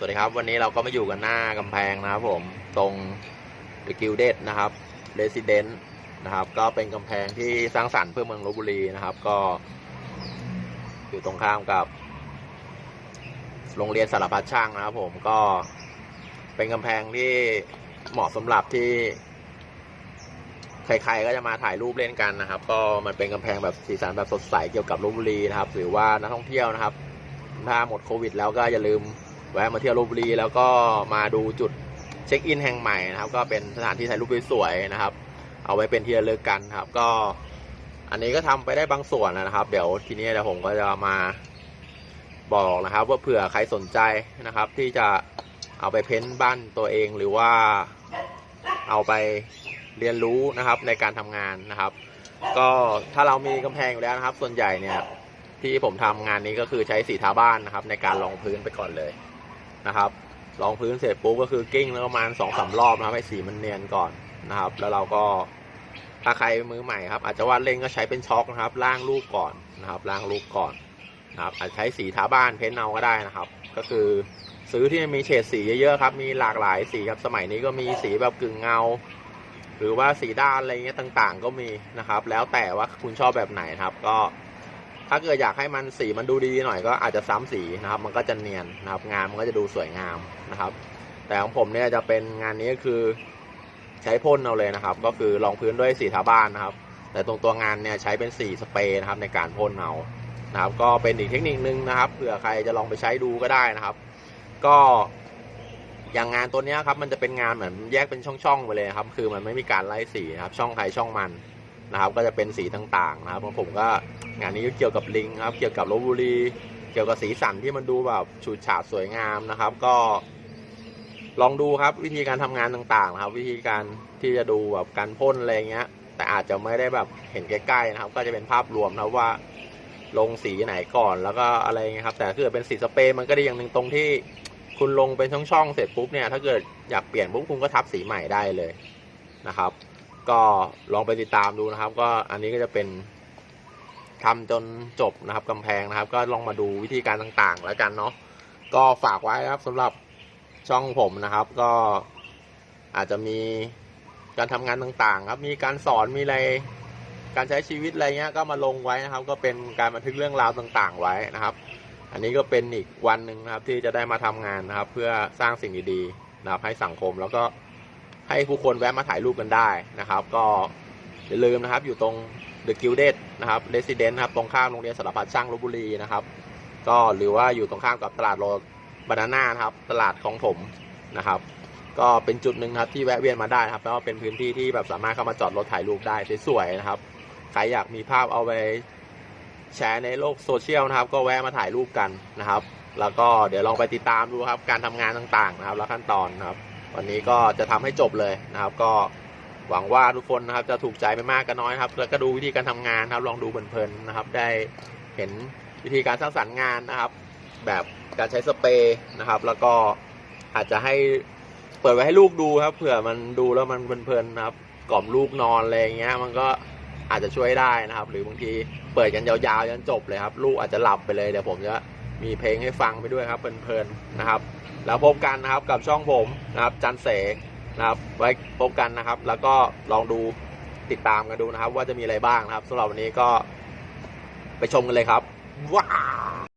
สวัสดีครับวันนี้เราก็มาอยู่กันหน้ากำแพงนะครับผมตรง The Gilded นะครับ Resident นะครับ ก็เป็นกำแพงที่สร้างสรรค์เพื่อเมืองลบบุรีนะครับ ก็ อยู่ตรงข้ามกับ โรงเรียนสารพัดช่างนะครับ ผมก็เป็นกำแพงที่เหมาะสำหรับที่ ใครๆก็จะมาถ่ายรูปเล่นกันนะครับ ก็มันเป็นกำแพงแบบสีสันแบบสดใสเกี่ยวกับลบบุรีนะครับ หรือว่านักท่องเที่ยวนะครับ ถ้าหมดโควิด แล้วก็อย่าลืม แวะมาเที่ยวลบบุรีแล้วก็มาดูจุดเช็คอินแห่งใหม่นะครับ ก็เป็นสถานที่ถ่ายรูปสวยๆนะครับ เอาไว้เป็นที่ระลึกกันครับ ก็ อันนี้ก็ทำไปได้บางส่วนนะครับ เดี๋ยวทีนี้เดี๋ยวผมก็จะมาบอกนะครับ ว่าเผื่อใครสนใจนะครับ ที่จะเอาไปเพ้นท์บ้านตัวเองหรือว่าเอาไปเรียนรู้นะครับในการทำงานนะครับ ก็ถ้าเรามีกำแพงอยู่แล้วนะครับ ส่วนใหญ่เนี่ยที่ผมทำงานนี้ก็คือใช้สีทาบ้านนะครับ ในการรองพื้นไปก่อนเลย นะครับรองพื้นเสร็จปุ๊บก็คือกิ้งแล้วประมาณสองสามรอบนะครับให้สีมันเนียนก่อนนะครับ แล้วเราก็ถ้าใครมือใหม่ครับ อาจจะวาดเล่นก็ใช้เป็นช็อกนะครับล่างรูปก่อนนะครับล่างรูปก่อนนะครับ อาจจะใช้สีทาบ้านเพ้นเอาก็ได้นะครับ ก็คือซื้อที่มีเฉดสีเยอะๆครับ มีหลากหลายสีครับ สมัยนี้ก็มีสีแบบกึ่งเงา หรือว่าสีด้านอะไรเงี้ยต่างๆ ก็มีนะครับ แล้วแต่ว่าคุณชอบแบบไหนครับ ก็ ถ้าเกิดอยากให้มันสีมันดูดีหน่อยก็อาจจะซ้ำสีนะครับ มันก็จะเนียนนะครับ งานมันก็จะดูสวยงามนะครับ แต่ของผมเนี่ยจะเป็นงานนี้คือใช้พ่นเอาเลยนะครับ ก็คือรองพื้นด้วยสีทาบ้านนะครับ แต่ตรงตัวงานเนี่ยใช้เป็นสีสเปรย์นะครับในการพ่นเอานะครับ ก็เป็นอีกเทคนิคนึงนะครับเผื่อใครจะลองไปใช้ดูก็ได้นะครับ ก็อย่างงานตัวนี้ครับมันจะเป็นงานเหมือนแยกเป็นช่องๆไปเลยครับ คือมันไม่มีการไล่สีนะครับ ช่องใครช่องมัน นะครับ ก็จะเป็นสีต่างๆนะครับของผมก็งานนี้เกี่ยวกับลิงครับ เกี่ยวกับลบบุรี เกี่ยวกับสีสันที่มันดูแบบฉูดฉาดสวยงามนะครับ ก็ ลองดูครับ วิธีการทำงานต่างๆนะครับ วิธีการที่จะดูแบบการพ่นอะไรเงี้ย แต่อาจจะไม่ได้แบบเห็นใกล้ๆนะครับ ก็จะเป็นภาพรวมนะว่า ลงสีไหนก่อนแล้วก็อะไรเงี้ยครับ แต่ถ้าเกิดเป็นสีสเปรย์มันก็ดีอย่างหนึ่งตรงที่คุณลงเป็นช่องๆเสร็จปุ๊บเนี่ยถ้าเกิดอยากเปลี่ยนปุ๊บคุณก็ทับสีใหม่ได้เลยนะครับ ก็ลองไปติดตามดูนะครับ ก็อันนี้ก็จะเป็นทำจนจบนะครับกำแพงนะครับ ก็ลองมาดูวิธีการต่างๆ แล้วกันเนาะก็ฝากไว้นะครับสำหรับช่องผมนะครับ ก็อาจจะมีการทำงานต่างๆ ครับมีการสอนมีอะไรการใช้ชีวิตอะไรเงี้ยก็มาลงไว้นะครับ ก็เป็นการบันทึกเรื่องราวต่างๆ ไว้นะครับ อันนี้ก็เป็นอีกวันหนึ่งนะครับ ที่จะได้มาทำงานนะครับ เพื่อสร้างสิ่งดีๆนะครับให้สังคมแล้วก็ ให้ผู้คนแวะมาถ่ายรูปกันได้นะครับ ก็อย่าลืมนะครับ อยู่ตรง The Gilded นะครับ Resident นะครับตรงข้ามโรงเรียนสารพัดช่างลบบุรีนะครับ ก็หรือว่าอยู่ตรงข้ามกับตลาดโรบานาน่านะครับ ตลาดคลองถมนะครับ ก็เป็นจุดหนึ่งครับที่แวะเวียนมาได้นะครับแล้วก็เป็นพื้นที่ที่แบบสามารถเข้ามาจอดรถถ่ายรูปได้สวยๆนะครับใครอยากมีภาพเอาไปแชร์ในโลกโซเชียลนะครับ ก็แวะมาถ่ายรูปกันนะครับ แล้วก็เดี๋ยวลองไปติดตามดูครับ การทำงานต่างๆนะครับ แล้วขั้นตอนนะครับ วันนี้ก็จะทำให้จบเลยนะครับ ก็หวังว่าทุกคนนะครับจะถูกใจไม่มากก็น้อยครับ แล้วก็ดูวิธีการทำงานครับ ลองดูเพลินๆนะครับ ได้เห็นวิธีการสร้างสรรค์งานนะครับ แบบการใช้สเปรย์นะครับ แล้วก็อาจจะให้เปิดไว้ให้ลูกดูครับเผื่อมันดูแล้วมันเพลินๆนะครับ กล่อมลูกนอนอะไรอย่างเงี้ย มันก็อาจจะช่วยได้นะครับ หรือบางทีเปิดกันยาวๆจนจบเลยครับ ลูกอาจจะหลับไปเลยเดี๋ยวผมจะ มีเพลงให้ฟังไปด้วยครับเพลินๆนะครับ แล้วพบกันนะครับกับช่องผมนะครับจันเสกนะครับไว้พบกันนะครับ แล้วก็ลองดูติดตามกันดูนะครับ ว่าจะมีอะไรบ้างนะครับสำหรับวันนี้ก็ไปชมกันเลยครับว้า